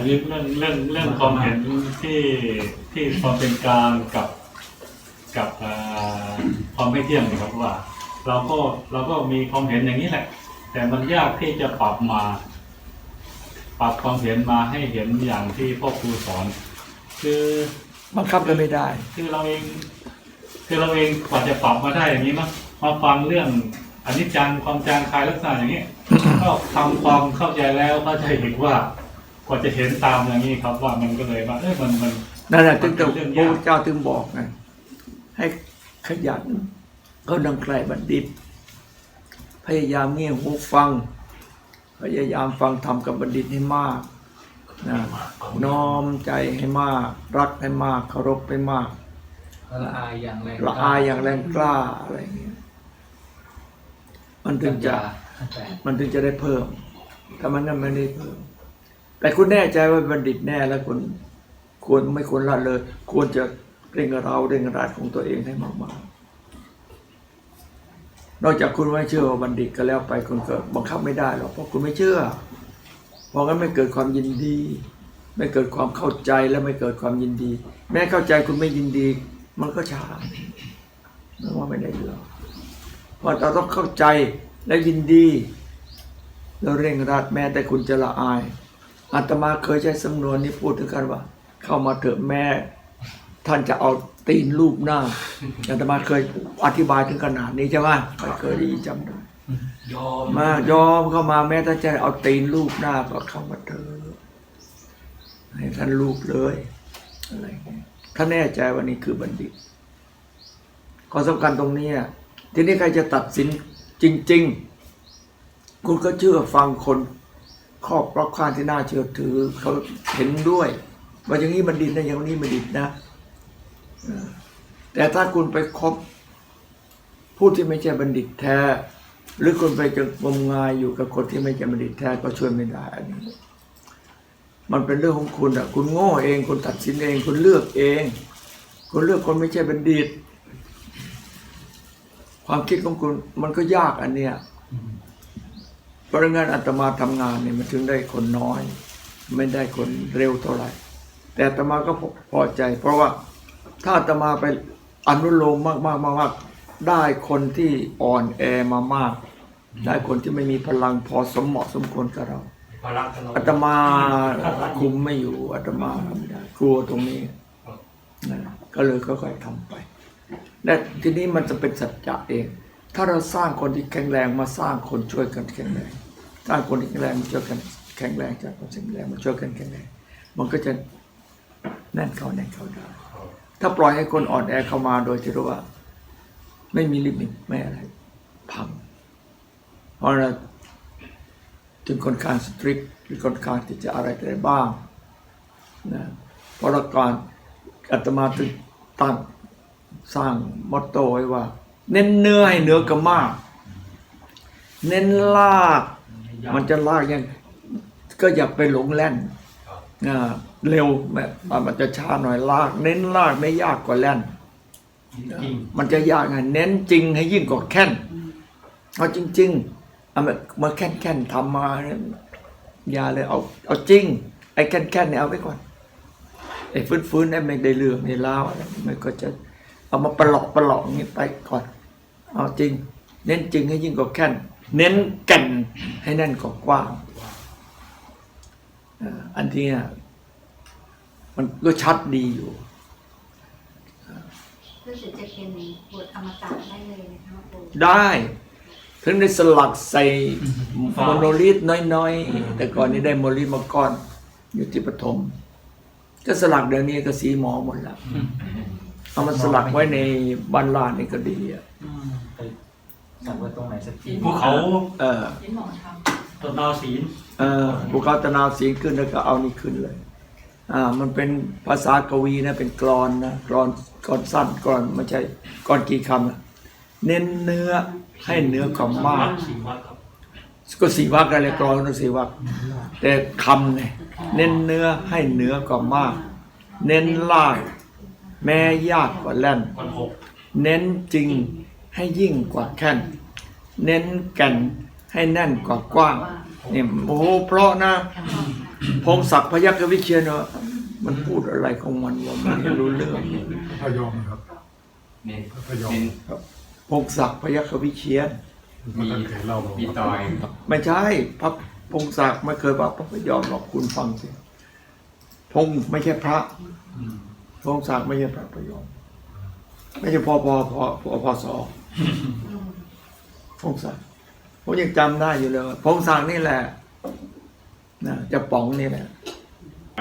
อันนี้เรื่องเรื่องเรื่องความเห็นที่ที่ความเป็นกลางกับกับอ่าความไม่เที่ยงเนะครับว่า เราก็เราก็มีความเห็นอย่างนี้แหละ แต่มันยากที่จะปรับมา ปรับความเห็นมาให้เห็นอย่างที่พ่อครูสอน คือบังคับกันไม่ได้ คือเราเอง คือเราเองกว่าจะปรับมาได้อย่างนี้มั้งมาฟังเรื่องอนิจจังความจางคลายลักษณะอย่างนี้ ก็ทำความเข้าใจแล้วเข้าใจเห็นว่าก ว่าจะเห็นตามอย่างนี้ครับว่ามันก็เลยว่าเอ้ยมันมันนั่นแหละถึงแต่เรื่องพระยากพุทธเจ้าถึงบอกไงให้ขยันก็ดังใครบัณฑิต พยายามเงี่ยหูฟัง พยายามฟังธรรมกับบัณฑิตให้มากนะน้อมใจให้มาก รักให้มากเคารพให้มากละอายอย่างแรงละอายอย่างแรงกล้าอะไรอย่างเงี้ยมันถึงจะแต่มันถึงจะได้เพิ่มถ้ามันนั้นไม่ได้เพิ่ม แต่คุณแน่ใจว่าบัณฑิตแน่แล้วคุณควรไม่ควรละเลย ควรจะเร่งเราเร่งรัดของตัวเองให้มากๆนอกจากคุณไม่เชื่อว่าบัณฑิตก็แล้วไปคุณก็บังคับไม่ได้หรอกเพราะคุณไม่เชื่อ เพราะงั้นไม่เกิดความยินดี ไม่เกิดความเข้าใจและไม่เกิดความยินดี แม้เข้าใจคุณไม่ยินดี มันก็ช้าไม่ว่าไม่ได้เรื่องเพราะเราต้องเข้าใจและยินดีแล้วเร่งรัดแม้แต่คุณจะละอาย อาตมาเคยใช้สำนวนนี้พูดถึงกันว่า เข้ามาเถอะแม่ ท่านจะเอาตีนรูปหน้าอาตมาเคยอธิบายถึงขนาดนี้ใช่ไหมเคยได้ยินจำได้ยอมมายอมเข้ามาแม้ถ้าจะเอาตีนรูปหน้าก็เข้ามาเถอะให้ท่านรูปเลยอะไรเงี้ยถ้าแน่ใจว่านี่คือบัณฑิตข้อสำคัญตรงนี้อะทีนี้ใครจะตัดสินจริง ๆ คุณก็เชื่อฟังคน ครอบรอบข้างที่น่าเชื่อถือเขาเห็นด้วย ว่าอย่างนี้บัณฑิตนะอย่างนี้บัณฑิตนะแต่ถ้าคุณไปคบผู้ที่ไม่ใช่บัณฑิตแท้ หรือคุณไปจะงมงายอยู่กับคนที่ไม่ใช่บัณฑิตแท้ก็ช่วยไม่ได้อันนี้มันเป็นเรื่องของคุณอะ คุณโง่เองคุณตัดสินเอง คุณเลือกเอง คุณเลือกคนไม่ใช่บัณฑิต ความคิดของคุณมันก็ยากอันเนี้ย เพราะงั้นอาตมาทำงานเนี่ยมันถึงได้คนน้อย ไม่ได้คนเร็วเท่าไหร่ แต่อาตมาก็พอพอใจ เพราะว่าถ้าอาตมาไปอนุโลมมากมากมากมากได้คนที่อ่อนแอมามาก ได้คนที่ไม่มีพลังพอสมเหมาะสมควรกับเราภาระกันเราอาตมาคุมไม่อยู่อาตมาทำไม่ได้กลัวตรงนี้นะก็เลยค่อยๆทำไป และทีนี้มันจะเป็นสัจจะเอง ถ้าเราสร้างคนที่แข็งแรงมาสร้างคนช่วยกันแข็งแรง สร้าคนที่แข็งแรงมาช่วยกันแข็งแรงจากคนแข็งแรงมาช่วยกันแข็งแรงมันก็จะแน่นเข้าแน่นเข้าได้ถ้าปล่อยให้คนอ่อนแอเข้ามาโดยที่รู้ว่า ไม่มีลิมิตไม่อะไร พัง เพราะเราจึงค่อนข้างสตริกหรือค่อนข้างที่จะอะไรได้บ้างนะเพราะเรก่อนอาตมาถึงตั้งสร้างมอตโต้ไว้ว่า เน้นเนื้อให้เนื้อกับมาก เน้นลาก มันจะลากยังก็อย่าไปหลงแล่นอ่าเร็วแบบมันจะช้าหน่อยลาก เน้นลากไม่ยากกว่าแล่นจริงมันจะยากไงเน้นจริงให้ยิ่งกว่าแค่นเอาจริงๆเอามามาแค่นแค่นทำมาเนี่ยอย่าเลยเอาเอาจริง ไอ้แค่นแค่นเนี่ยเอาไว้ก่อนไอ้ฟื้นฟื้นๆไอ้ไม่ได้เรื่องไม่เล่าวอะไรมันก็จะเอามาประหลอกประหลอกอย่างนี้ไปก่อน เอาจริง เน้นจริงให้ยิ่งกว่าแค่น เน้นแก่นให้แน่นกว่ากว้างเอ่ออันที่เนี่ยมันก็ชัดดีอยู่รู้สึกจะเป็นบทอมตะได้เลยนะคะครูได้ถึงได้สลักใส่โมโนลิทน้อยๆ แต่ก่อนนี้ได้โมโนลิทมาก้อน อยู่ที่ปฐมก็สลักเดี๋ยวนี้ก็สีหมอหมดแล้วเอามันสลักไว้ในบ้านลานนี่ก็ดีอะ อืมไปสั่งไว้ตรงไหนสักทีภูเขาเออเป็นหมอทตนาวศีลเออภูเขาตะนาวสีขึ้นแล้วก็เอานี่ขึ้นเลย อ่า มันเป็นภาษากวีนะเป็นกรอนนะกรอนกรอนสั้นกรอนไม่ใช่กรอนกี่คำนะเน้นเนื้อให้เนื้อกับมาก สี่วัดครับก็สีวักอะไรกรอนก็สีวักแต่คำไงเน้นเนื้อให้เนื้อกว่ามาก เน้นลากแม้ยากกว่าแล่น วันหกเน้นจริง ให้ยิ่งกว่าแค่นเน้นแก่นให้แน่นกว่ากว้างเนี่ยโอ้โหเพราะนะพงศักดิ์พยัคฆวิเชียรเนอะมันพูดอะไรของมันวะไม่รู้เรื่องพยอมครับเน้นพยอมเน้นพงศักดิ์พยัคฆวิเชียรมันตั้งเคยเล่าบอกมีตอยไม่ใช่พระพงศักดิ์ไม่เคยว่าพระพยอมหรอกคุณฟังสิพงไม่ใช่พระอืมพงศักดิ์ไม่ใช่พระพยอมไม่ใช่พอพอพอพอพอสออืม พงศักดิ์ผมยังจำได้อยู่เลยว่าพงศักดิ์นี่แหละนะจะป๋องนี่แหละ